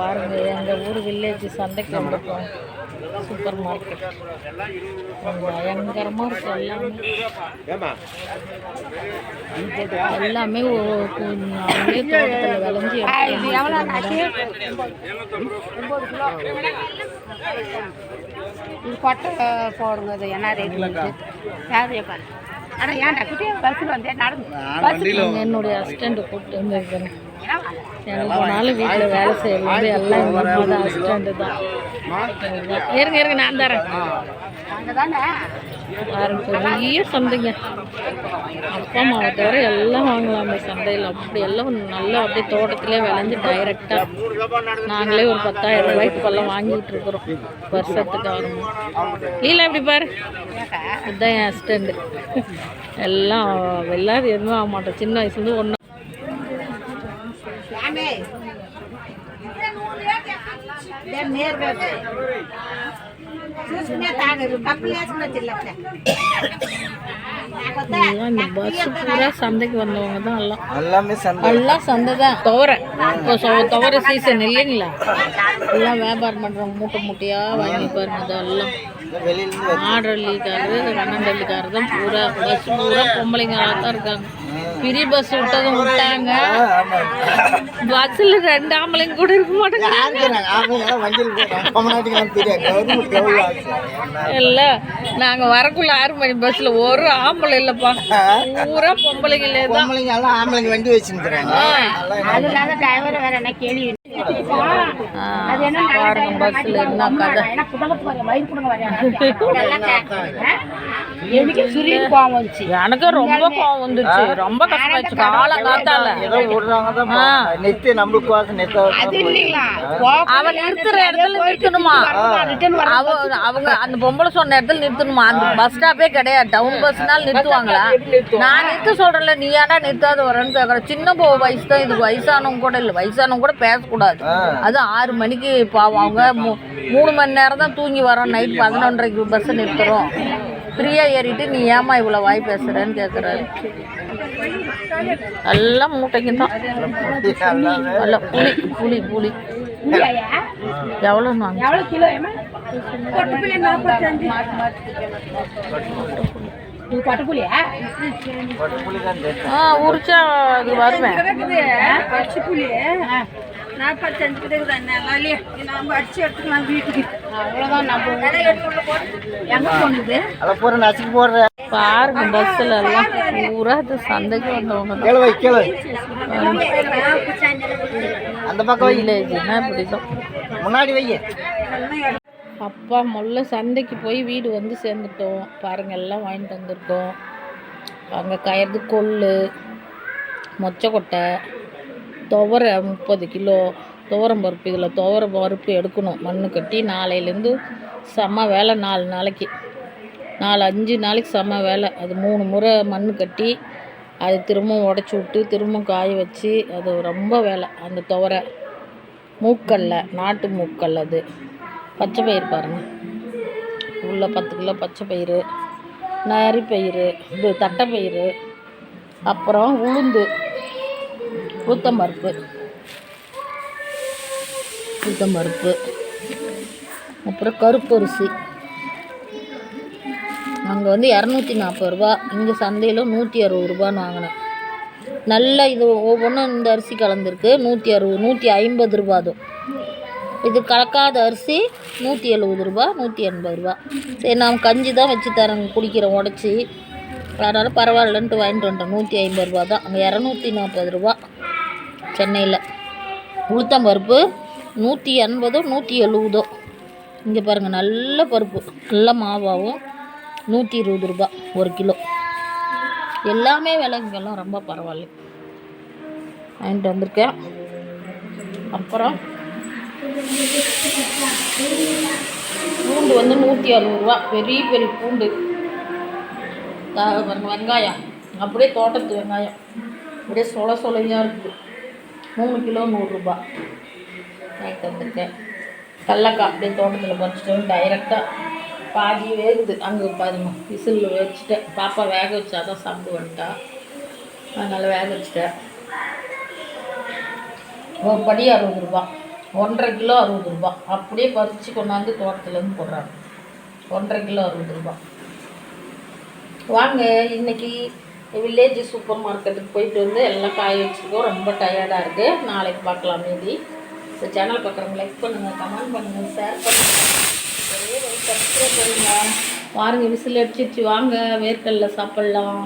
பாருங்க எங்கள் ஊர் வில்லேஜ் சந்தைக்கு வந்திருக்கோம். சூப்பர் மார்க்கெட் பயங்கரமாக இருக்கு எல்லாமே. எல்லாமே அவங்களே தோட்டத்தில் விளைஞ்சி கொட்டை போடுங்க இது என்ன ரேட் யாரு என்னுடைய அசிஸ்டண்ட் கூப்பிட்டு வந்துருக்கேன் எனக்கு நாள் வீட்டில் வேலை செய்யறது எல்லாம் மாதிரி அசிஸ்டண்ட் தான். இருங்க இருங்க நான் தரேன். அங்கே பெரிய சந்தைங்க. அப்பா அம்மாவை தவிர எல்லாம் வாங்கலாம். அந்த சந்தையில் அப்படி எல்லாம் நல்லா அப்படியே தோட்டத்திலே விளைஞ்சு டைரெக்டாக நாங்களே ஒரு பத்தாயிரம் ரூபாய்க்கு பல்லாம் வாங்கிட்டு இருக்கிறோம். வருஷத்துக்கு ஆகும் லீலா இப்படி பாரு? இதுதான் என் அசிஸ்டண்ட் எல்லாம் எல்லாரும் எதுவும் ஆக மாட்டோம். சின்ன வயசுலேருந்து ஒன்று நேர்வே చూసుకునే తాగరు కప్పులు వేసుకుని వచ్చిల్లప్పుడే இந்த பஸ் பூரா சந்தைக்கு வந்தவங்க தான் எல்லாம் எல்லாமே சந்தை எல்லாம் சந்தை தான் துவரை இப்போ சொ- துவரை சீசன் இல்லைங்களா எல்லாம் வியாபாரம் பண்ணுறவங்க மூட்டை மூட்டையாக வாங்கி பாருங்க இதெல்லாம் வெளியில ஆடல்லிக்காரரு கண்ணண்டல்லிக்காரர் தான் பூரா பஸ் பூரா பொம்பளைங்களாக தான் இருக்காங்க பெரிய பஸ் விட்டதும் விட்டாங்க. பஸ்ஸில் ரெண்டு ஆம்பளைங்க கூட இருக்க மாட்டாங்க இல்லை நாங்கள் வரக்குள்ள ஆறு மணி பஸ்ஸில் ஒரு ஆம்பளை இல்லைப்பா. பூரா பொம்பளைங்களே தான். ஆம்பளைங்க வண்டி வச்சுருக்குறாங்க அது இல்லாத டிரைவர் வேற என்ன கேள்வி? பாருங்க பஸ்ஸில் என்ன கதை. எனக்கு சுரீர் கோவம் வந்துச்சு? எனக்கு ரொம்ப கோவம் வந்துச்சு ரொம்ப கஷ்டமாச்சு விடுறாங்க தான் நிறுத்தி நம்மளுக்கு வாசம் இல்லைங்களா? அவன் நிறுத்துற இடத்துல நிறுத்தணுமா? அவ அவங்க அந்த பொம்பளை சொன்ன இடத்துல நிறுத்தணுமா? அந்த பஸ் ஸ்டாப்பே கிடையாது. டவுன் பஸ்னால நிறுத்துவாங்களா? நான் நிறுத்த சொல்றேன்ல நீ ஏன்டா நிறுத்தாத வரேன்னு கேக்குறேன் சின்ன போ வயசு தான் இது. வயசானவங்க கூட இல்லை. வயசானவங்க கூட பேசக்கூடாது. அது ஆறு மணிக்கு பாவம். அவங்க மூ- மூணு மணி நேரம் தான் தூங்கி வரோம். நைட் பதினொன்றரைக்கு பஸ் நிறுத்துறோம். ஃப்ரீயா ஏறிட்டு நீ ஏமா இவ்வளோ வாய் பேசுறேன்னு கேட்குறாரு எல்லாம் மூட்டைக்கு தான் அல்ல புளி புளி. புளி எவ்வளோ இது ஆ உரிச்சா அது வருவேன். நாற்பத்தஞ்சு கிட்ட நல்லா நம்ம அடிச்சு எடுத்துக்கலாம் வீட்டுக்கு. அவ்வளோதான் நம்ம எங்கே போனது? அதை பூரா நசுக்கு போடுற பாருங்க பஸ்ஸில் எல்லாம் பூரா. இது சந்தைக்கு வந்தவங்க அந்த பக்கம் வில்லேஜ்னா இப்படி தான் முன்னாடி வை. அப்பா முதல்ல சந்தைக்கு போய் வீடு வந்து சேர்ந்துட்டோம். பாருங்க எல்லாம் வாங்கிட்டு வந்திருக்கோம் அங்கே கயறது கொள்ளு மொச்சக்கொட்டை. துவரை முப்பது கிலோ துவரம் பருப்பு இதில் துவர பருப்பு எடுக்கணும். மண் கட்டி நாளையிலேருந்து செம்ம வேலை நாலு நாளைக்கு. நாலு அஞ்சு நாளைக்கு செம்ம வேலை. அது மூணு முறை மண் கட்டி அது திரும்பவும் உடச்சி விட்டு திரும்பவும் காய வச்சு அது ரொம்ப வேலை. அந்த துவரை மூக்கல்ல நாட்டு மூக்கல் அது. பச்சை பயிர் பாருங்கள் உள்ள பத்து கிலோ பச்சை பயிறு நரி பயிர் இது தட்டைப்பயிறு அப்புறம் உளுந்து. உளுத்தம்பருப்பு உளுத்தம்பருப்பு அப்புறம் கருப்பரிசி அங்கே வந்து இரநூத்தி நாற்பது ரூபா. இங்கே சந்தையில் நூற்றி அறுபது ரூபான்னு வாங்கினேன் நல்லா இது ஒவ்வொன்றும் இந்த அரிசி கலந்துருக்கு. நூற்றி அறுபது நூற்றி ஐம்பது ரூபா அதுவும். இது கலக்காத அரிசி நூற்றி எழுபது ரூபா நூற்றி எண்பது ரூபா. சரி நான் கஞ்சி தான் வச்சு தரேன் குடிக்கிறோம் உடச்சி. அதனால் பரவாயில்லன்ட்டு வாங்கிட்டு வந்துட்டோம். நூற்றி ஐம்பது ரூபா தான். அங்கே இரநூத்தி நாற்பது ரூபா. சென்னையில். உளுத்தம் பருப்பு நூற்றி எண்பதோ நூற்றி எழுபதோ. இங்கே பாருங்கள் நல்ல பருப்பு. நல்ல மாவாகவும் நூற்றி இருபது ரூபா ஒரு கிலோ. எல்லாமே விலைங்கெல்லாம் ரொம்ப பரவாயில்ல. வாங்கிட்டு வந்திருக்கேன். அப்புறம் பூண்டு வந்து நூற்றி அறுபதுரூவா பெரிய பெரிய பூண்டு. வெங்காயம். அப்படியே தோட்டத்து வெங்காயம். அப்படியே சொல சொலையாக இருக்குது. மூணு கிலோ நூறுரூபா வாங்கிட்டு வந்துருக்கேன் கடலக்காய் அப்படியே தோட்டத்தில் பறிச்சிட்டு டைரெக்டாக பாதி வேகுது. அங்கே பாருங்க விசிலில் வச்சுட்டேன் பாப்பா வேக வச்சா தான் சாப்பிட்டு வந்துட்டா அதனால் வேக வச்சுட்டேன். ஒரு படி அறுபது ரூபா. ஒன்றரை கிலோ அறுபது ரூபா. அப்படியே பறித்து கொண்டாந்து தோட்டத்துலேருந்து போடுறாங்க. ஒன்றரை கிலோ அறுபது ரூபா. வாங்க இன்னைக்கு வில்லேஜ் சூப்பர் மார்க்கெட்டுக்கு போயிட்டு வந்து எல்லாம் காய வச்சுருக்கோம். ரொம்ப டயர்டாக இருக்குது நாளைக்கு பார்க்கலாம் மீதி இந்த சேனல் பார்க்குறவங்க லைக் பண்ணுங்கள் கமெண்ட் பண்ணுங்கள் ஷேர் பண்ணுங்கள் ஒரே ஒரு சப்ஸ்கிரைப் பண்ணுங்கள் வாருங்க விசில் அடிச்சிருச்சு. வாங்க வேர்க்கடல சாப்பிட்லாம்.